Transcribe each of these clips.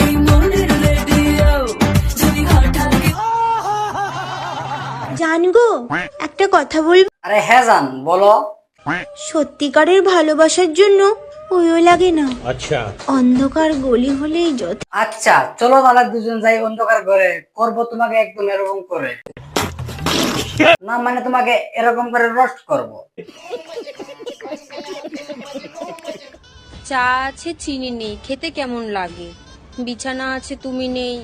এই মনের রেডিও যদি হঠাৎ জানগো একটা কথা বলব আরে হ্যাঁ জান বলো। সত্যিকারের ভালোবাসার জন্য ওইও লাগে না। আচ্ছা। অন্ধকার গলি হলেই যথেষ্ট আচ্ছা চলো তাহলে দুজন যাই অন্ধকার ঘরে। করব তোমাকে একদম এরকম করে। না মানে তোমাকে এরকম করে রোস্ট করব। চা আছে চিনি নেই। খেতে কেমন লাগে? বিছানা আছে তুমি নেই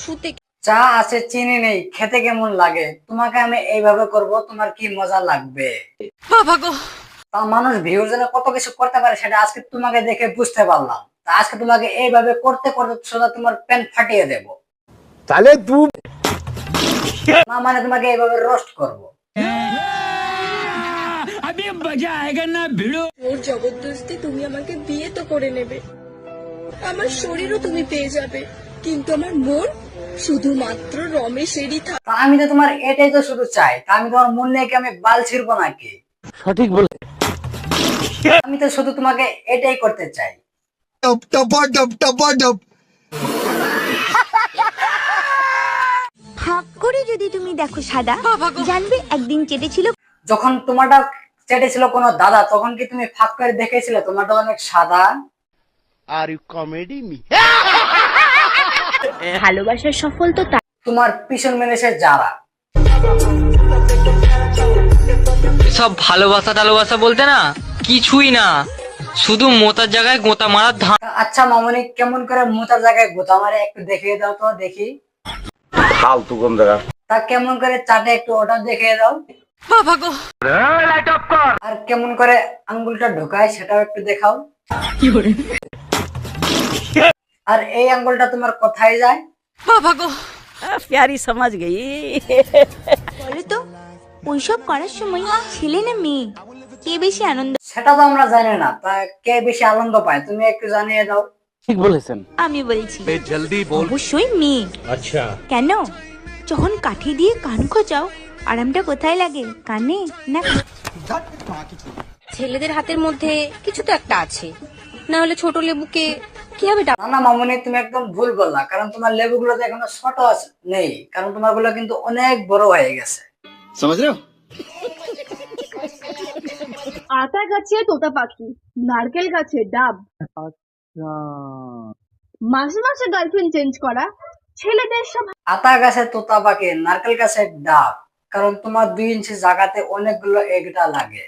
শুতে চা আছে চিনি নেই খেতে কেমন লাগে? তোমাকে আমি এইভাবে করব তোমার কি মজা লাগবে? তা মানুষ ভিউর জন্য কত কিছু করতে পারে সেটা আজকে তোমাকে দেখে বুঝতে পারলাম। তা আজকে তোমাকে এইভাবে করতে করতে সোজা তোমার প্যান্ট ফাটিয়ে দেব। তাহলে তুই না মানে তোমাকে এইভাবে রোস্ট করব। ওর জবরদস্তি তুমি আমাকে বিয়ে তো করে নেবে। আমার শরীরও তুমি পেয়ে যাবে। কিন্তু আমার মন শুধুমাত্র রমেশেরই থাক আমি তো তোমার এটাই তো শুধু চাই। তা আমি তোমার মন নিয়ে কি আমি বাল ছিড়বো নাকি? সঠিক বলে। আমি তো শুধু তোমাকে এটাই করতে চাই। ফাঁক করে যদি তুমি দেখো সাদা জানবে একদিন চেটেছিল যখন তোমারটা চেটেছিল কোনো দাদা তখন কি তুমি ফাঁক করে দেখেছিলে? তোমারটা অনেক সাদা। আর ইউ কমেডি মি ভালোবাসার সফল তো তা তোমার পিছন মেরেছে যারা। সব ভালোবাসা টালোবাসা বলতে না কিছুই না। শুধু মোতার জায়গায় গোতা মারার ধান। আচ্ছা মামনি কেমন করে মোতার জায়গায় গোতা মারে একটু দেখিয়ে দাও তো দেখি। ফালতু কম তা কেমন করে চাটে একটু অর্ডার দেখিয়ে দাও। আর কেমন করে আঙ্গুলটা ঢোকায় সেটাও একটু দেখাও। আর এই আঙ্গুলটা তোমার কোথায় যায়? সমাজ বলো তো ওইসব করার সময় ছেলে না মেয়ে? কে বেশি আনন্দ? সেটা তো আমরা জানি না তা কে বেশি আনন্দ পায়? তুমি একটু জানিয়ে দাও। ঠিক বলেছেন। আমি বলছি অবশ্যই মেয়ে। আচ্ছা। কেন? যখন কাঠি দিয়ে কান খোঁচাও আরামটা কোথায় লাগে? কানে না ছেলেদের হাতের মধ্যে কিছু তো একটা আছে। না হলে ছোট লেবুকে কীভাবে না না মামনি তুমি একদম ভুল বললা। কারণ তোমার লেবুগুলো তো এখনও ছোট আছে নেই। কারণ তোমারগুলো কিন্তু অনেক বড় হয়ে গেছে। আতা গাছে তোতা পাখি নারকেল গাছে ডাব। মাসে মাসে গার্লফ্রেন্ড চেঞ্জ করা ছেলেদের সব আতা গাছে তোতা পাখি নারকেল গাছে ডাব। কারণ তোমার দুই ইঞ্চি জায়গাতে অনেকগুলো এগটা লাগে।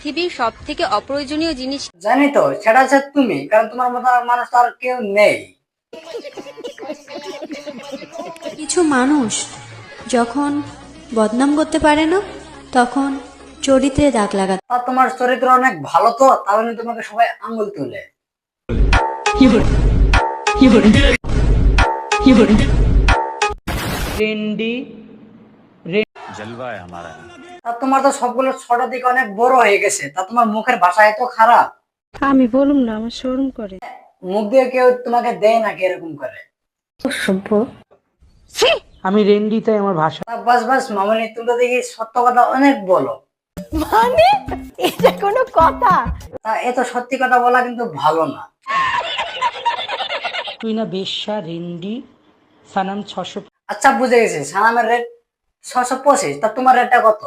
পৃথিবীর সব থেকে অপ্রয়োজনীয় জিনিস। জানি তো সেটা হচ্ছে তুমি কারণ তোমার মতো আর মানুষ তো আর কেউ নেই। কিছু মানুষ যখন বদনাম করতে পারে না তখন চরিত্রে দাগ লাগাতে আর তোমার চরিত্র অনেক ভালো তো তাহলে তোমাকে সবাই আঙ্গুল তুলে। তা তোমার তো সবগুলো ছোট দিকে অনেক বড় হয়ে গেছে। তা তোমার মুখের ভাষা এত খারাপ। আমি বলুম না আমার শরম করে। মুখ দিয়ে কেউ তোমাকে দেয় নাকি এরকম করে? আমি রেন্ডি তাই আমার ভাষা। বাস বাস মামনি তুমি তো দেখি সত্য কথা অনেক বলো। মানে এটা কোনো কথা। তা এত সত্যি কথা বলা কিন্তু ভালো না। তুই না বেশ্যা রেন্ডি সানাম ছশো আচ্ছা বুঝে গেছি। সানামের রেট ছশো পঁচিশ তা তোমার রেটটা কত?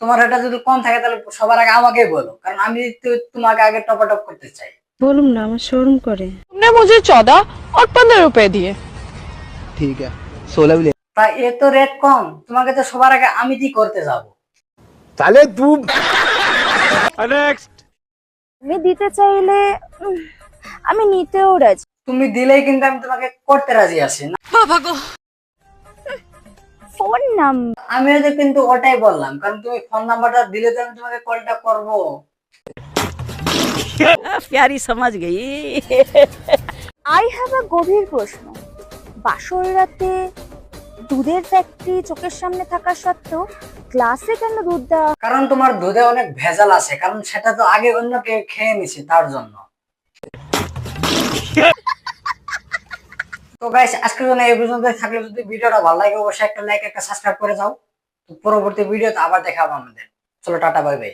তোমার রেটটা যদি কম থাকে তাহলে সবার আগে আমাকেই বলো কারণ আমি তোমাকে আগে টপাটপ করতে চাই। বলুম না আমার শরম করে। ঠিক আছে সোলহ भी ले তা এ তো রেট কম তোমাকে তো সবার আগে আমি কি করতে যাব? তাহলে তুই আমি দিতে চাইলে উম, আমি নিতেও রাজি। তুমি দিলেই কিন্তু আমি তোমাকে করতে রাজি আছি না? ফোন নাম্বার আমিও তো কিন্তু ওটাই বললাম কারণ তুমি ফোন নাম্বারটা দিলে তো আমি তোমাকে কলটা করব। আই হ্যাভ আ গভীর প্রশ্ন। বাসর রাতে দুধের ফ্যাক্টরি চোখের সামনে থাকা সত্ত্বেও গ্লাসে কেন দুধ দেওয়া কারণ তোমার দুধে অনেক ভেজাল আছে কারণ সেটা তো আগে অন্য কেউ খেয়ে নিছে তার জন্য। তো গাইস আজকের জন্য এই পর্যন্ত থাকলে যদি ভিডিওটা ভালো লাগে, অবশ্যই একটা লাইক একটা সাবস্ক্রাইব করে যাও তো পরবর্তী ভিডিওতে আবার দেখা হবে আমাদের। চলো, টাটা বাই বাই